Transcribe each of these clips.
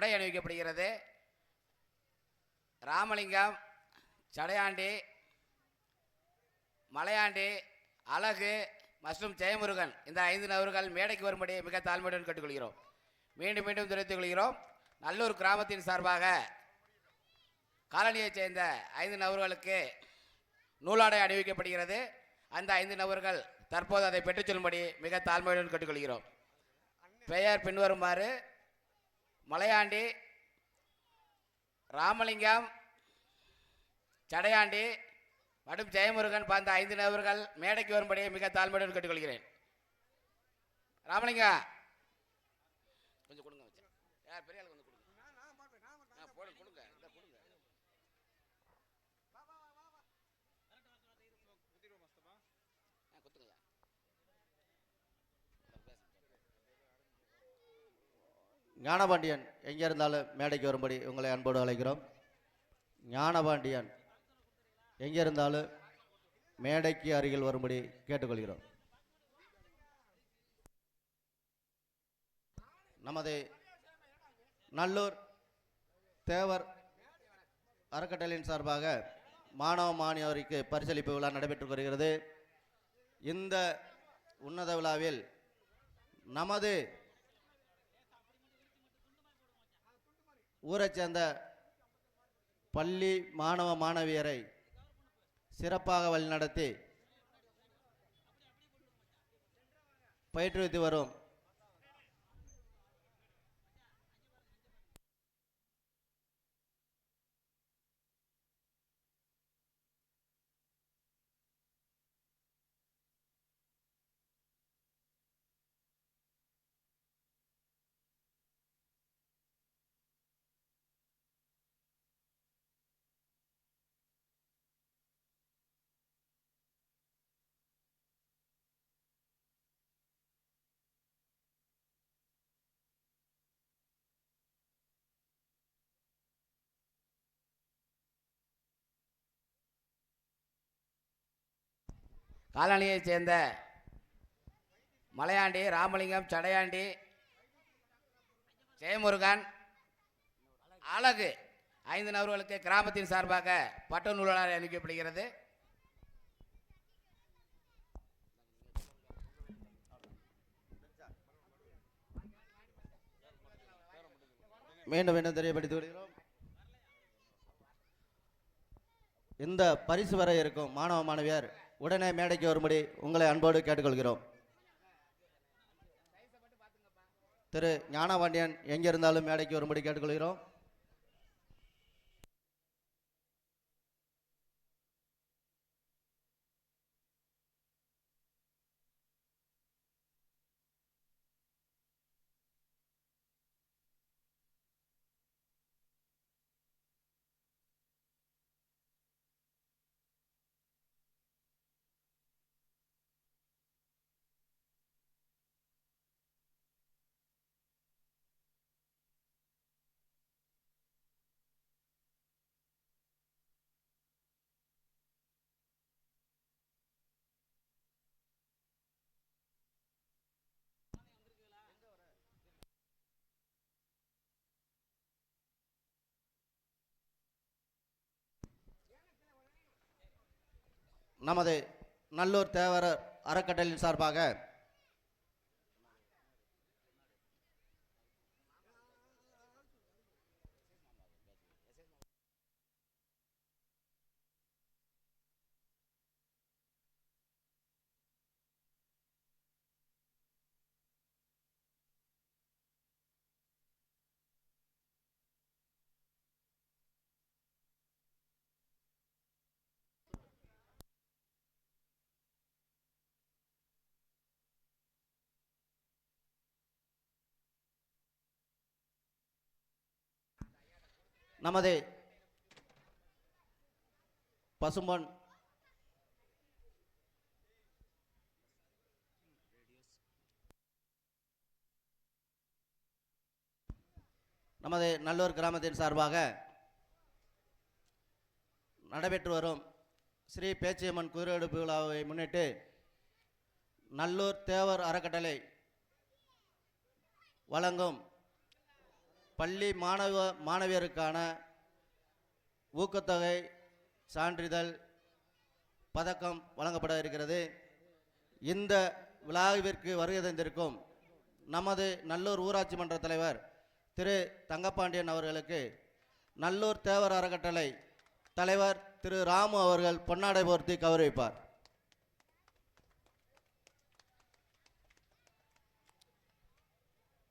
உடை அணிவிக்கப்படுகிறது. ராமலிங்கம் சடையாண்டி மலையாண்டி அழகு மற்றும் ஜெயமுருகன். இந்த ஐந்து நபர்கள் மேடைக்கு வரும்படி மிக தாழ்மையுடன் கேட்டுக்கொள்கிறோம். மீண்டும் மீண்டும் தெரிவித்துக் கொள்கிறோம். நல்லூர் கிராமத்தின் சார்பாக காலனியைச் சேர்ந்த ஐந்து நபர்களுக்கு நூலாடை அணிவிக்கப்படுகிறது. அந்த ஐந்து நபர்கள் தற்போது அதை பெற்றுச் செல்லும்படி மிக தாழ்மையுடன் கேட்டுக்கொள்கிறோம். பெயர் பின்வருமாறு மலையாண்டி ராமலிங்கம் சடையாண்டி மற்றும் ஜெயமுருகன் பார்த்த ஐந்து நபர்கள் மேடைக்கு வரும்படியே மிக தாழ்மையுடன் கேட்டுக்கொள்கிறேன். ராமலிங்கம் கொஞ்சம் கொடுங்க யார் பெரிய ஆளுக்கு வந்து கொடுங்க ஆ, போடு கொடுங்க இந்த கொடுங்க ஆ, குத்துங்கய்யா. ஞானபாண்டியன் எங்கே இருந்தாலும் மேடைக்கு வரும்படி உங்களை அன்போடு அழைக்கிறோம். ஞானபாண்டியன் எங்கே இருந்தாலும் மேடைக்கு அருகில் வரும்படி கேட்டுக்கொள்கிறோம். நமது நல்லூர் தேவர் அறக்கட்டளையின் சார்பாக மாணவ மாணவருக்கு பரிசளிப்பு விழா நடைபெற்று வருகிறது. இந்த உன்னத விழாவில் நமது ஊரை சேர்ந்த பள்ளி மாணவ மாணவியரை சிறப்பாக வழிநடத்தி பயிற்றுவித்து வரும் காலனியைச் சேர்ந்த மலையாண்டி ராமலிங்கம் சடையாண்டி ஜெயமுருகன் அழகு ஐந்து நபர்களுக்கு கிராமத்தின் சார்பாக பட்ட நூலாளர் அனுப்பப்படுகிறது. மீண்டும் மீண்டும் தெரியப்படுத்தி வருகிறோம் இந்த பரிசு வர இருக்கும் மாணவ மாணவியர். உடனே மேடைக்கு வரும்படி உங்களை அன்போடு கேட்டுக்கொள்கிறோம். திரு ஞானபாண்டியன் எங்கே இருந்தாலும் மேடைக்கு வரும்படி கேட்டுக்கொள்கிறோம். நமது நல்லூர் தேவரர் அறக்கட்டளையின் சார்பாக நமது பசும்பொன் நமது நல்லூர் கிராமத்தின் சார்பாக நடைபெற்று வரும் ஸ்ரீ பேச்சியம்மன் குதிரையெடுப்பு விழாவை முன்னிட்டு நல்லூர் தேவர் அறக்கட்டளை வழங்கும் பள்ளி மாணவ மாணவியருக்கான ஊக்கத்தொகை சான்றிதழ் பதக்கம் வழங்கப்பட இருக்கிறது. இந்த விழாவிற்கு வருகை தந்திருக்கும் நமது நல்லூர் ஊராட்சி மன்ற தலைவர் திரு தங்கப்பாண்டியன் அவர்களுக்கு நல்லூர் தேவர் அறக்கட்டளை தலைவர் திரு ராமு அவர்கள் பொன்னாடை போர்த்தி கௌரவிப்பார்.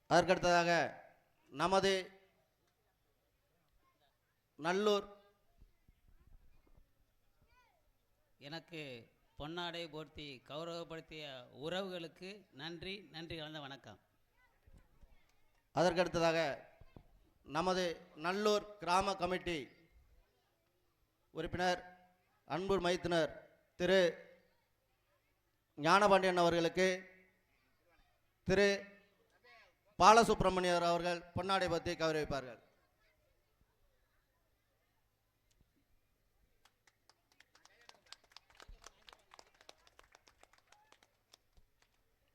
அதற்கடுத்ததாக நமது நல்லூர் எனக்கு பொன்னாடை போர்த்தி கௌரவப்படுத்திய உறவுகளுக்கு நன்றி நன்றி கலந்த வணக்கம். அதற்கடுத்ததாக நமது நல்லூர் கிராம கமிட்டி உறுப்பினர் அன்பு மைத்துனர் திரு ஞானபாண்டியன் அவர்களுக்கு திரு பாலசுப்ரமணியர் அவர்கள் பொன்னாடை பற்றி கௌரவிப்பார்கள்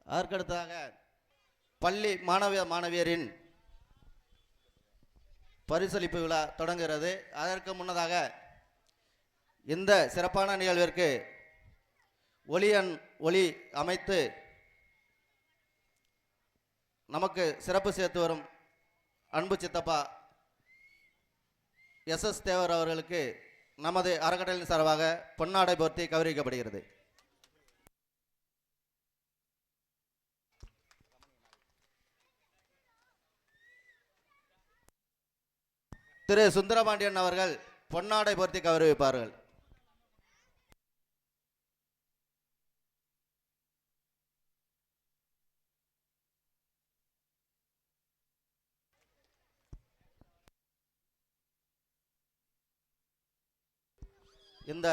அதற்கடுத்ததாக பள்ளி மாணவ மாணவியரின் பரிசளிப்பு விழா தொடங்குகிறது. அதற்கு முன்னதாக இந்த சிறப்பான நிகழ்விற்கு ஒளியன் ஒளி அமைத்து நமக்கு சிறப்பு சேர்த்து வரும் அன்பு சித்தப்பா எஸ் எஸ் தேவர் அவர்களுக்கு நமது அறக்கட்டளையின் சார்பாக பொன்னாடை போர்த்தி கௌரவிக்கப்படுகிறது. திரு சுந்தரபாண்டியன் அவர்கள் பொன்னாடை போர்த்தி கௌரவிப்பார்கள். இந்த